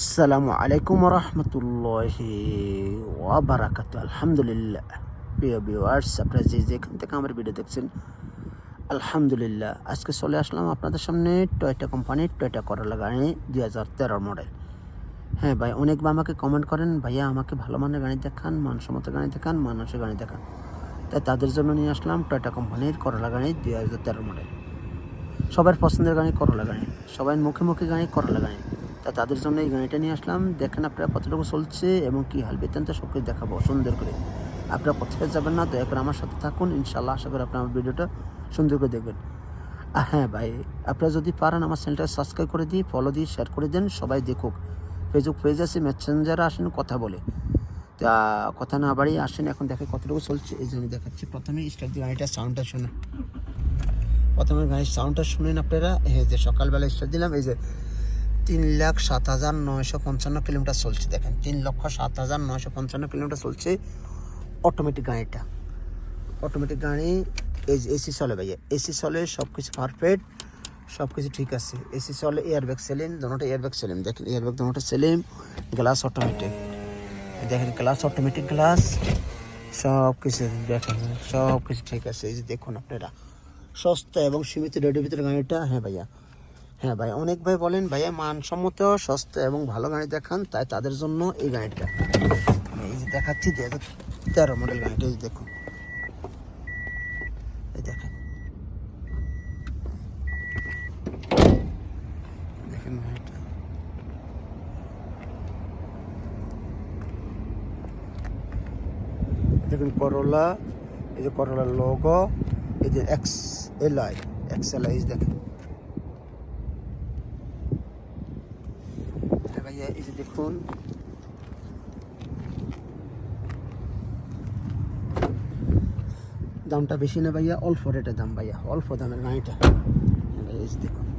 আসসালামু আলাইকুম রহমতুল্লাহি ওয়াবারাকাতু। আলহামদুলিল্লাহ। প্রিয় ভিউয়ার্স আপনারা যে যেখান থেকে আমার ভিডিও দেখছেন, আলহামদুলিল্লাহ। আজকে চলে আসলাম আপনাদের সামনে টয়টা কোম্পানির টয়টা করলা গাড়ি দুই হাজার তেরোর মডেল হ্যাঁ ভাই অনেক আমাকে কমেন্ট করেন, ভাইয়া, আমাকে ভালো মানের গাড়ি দেখান, মানসম্মত গাড়ি দেখান মানুষের গাড়ি দেখান। তাই তাদের জন্য নিয়ে আসলাম টয়টা কোম্পানির করলা গাড়ি দুই হাজার তেরো মডেল সবার পছন্দের গাড়ি করলা গাড়ি। সবাই মুখে মুখে গাড়ি করলা গাড়ি। তা তাদের জন্য এই গাড়িটা নিয়ে আসলাম। দেখেন আপনারা কতটুকু চলছে এবং কী হাল বেতন তো সব কিছু দেখাবো, সুন্দর করে। আপনারা কোথায় যাবেন না, দয়া করে আমার সাথে থাকুন। ইনশাল্লাহ আশা করি আপনার ভিডিওটা সুন্দর করে দেখবেন। হ্যাঁ ভাই, আপনারা যদি পারেন আমার চ্যানেলটা সাবস্ক্রাইব করে দিই ফলো দিয়ে শেয়ার করে দেন, সবাই দেখুক। ফেসবুক পেজ আছে মেসেঞ্জারে আসেন, কথা বলে। তা কথা না বাড়িয়ে আসেন, এখন দেখে কতটুকু চলছে। এই জন্য দেখাচ্ছি, প্রথমে স্টার্ট দিয়ে গাড়িটার সাউন্ডটা শুনে। প্রথমে গাড়ির সাউন্ডটা শুনেন আপনারা। হ্যাঁ যে সকালবেলা স্টার্ট দিলাম, এই যে তিন লাখ সাত হাজার নয়শো পঞ্চান্ন কিলোমিটার চলছে। দেখেন, তিন লক্ষ সাত হাজার নয়শো পঞ্চান্ন কিলোমিটার চলছে অটোমেটিক গাড়িটা। অটোমেটিক গাড়ি এসি চলে ভাইয়া। এসি চলে সব কিছু পারফেক্ট সব কিছু ঠিক আছে। এসি চলে এয়ারব্যাগ সেলিম দোনোটা এয়ারব্যাগ সেলিম। দেখেন এয়ারব্যাগ দোনোটা সেলিম গ্লাস অটোমেটিক দেখেন গ্লাস অটোমেটিক গ্লাস সব কিছু দেখেন সব কিছু ঠিক আছে। এই যে দেখুন আপনারা, সস্তা এবং সীমিত রেডিও ভিতরে গাড়িটা হ্যাঁ ভাইয়া। হ্যাঁ ভাই, অনেক ভাই বলেন, ভাইয়া মানসম্মত, সস্তা এবং ভালো গাড়ি দেখান, তাই তাদের জন্য এই গাড়িটা। এই যে দেখাচ্ছি দু হাজার তেরো মডেল গাড়িটা, এই দেখুন। এই দেখেন। দেখেন দেখুন করলা এই যে করলার লোগো এই যে X L I X L I দেখেন হ্যাঁ ভাইয়া এই যে দেখুন। দামটা বেশি না ভাইয়া, অল্প রেটের দাম ভাইয়া, অল্প দামের ভাইয়া এই দেখুন।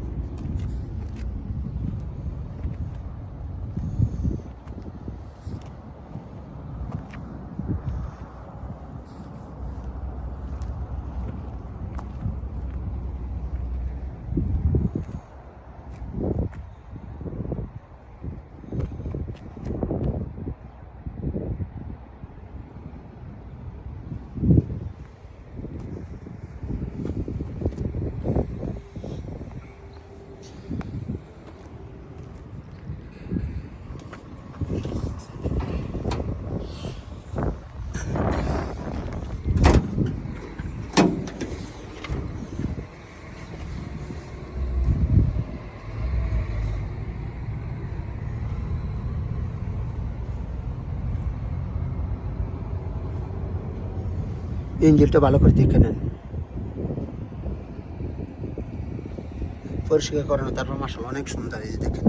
ইঞ্জিনটা ভালো করে দেখে নেন। পরিষ্কার করানো, তারপর মাসাল অনেক সুন্দর, এই দেখেন।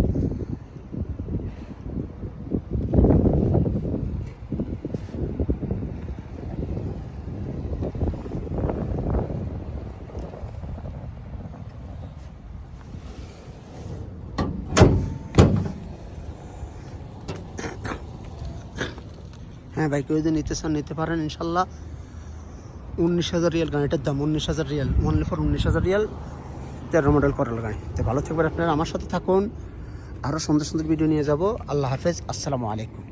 হ্যাঁ ভাই, কেউ যদি নিতে চান, নিতে পারেন ইনশাল্লাহ উনিশ হাজার রিয়াল গাড়িটার দাম উনিশ হাজার রিয়াল ওয়ানলি ফর উনিশ হাজার রিয়াল, তেরো মডেল করাল গাড়ি তো ভালো থাকবেন আপনারা, আমার সাথে থাকুন আরও সুন্দর সুন্দর ভিডিও নিয়ে যাব। আল্লাহ হাফেজ, আসসালামু আলাইকুম।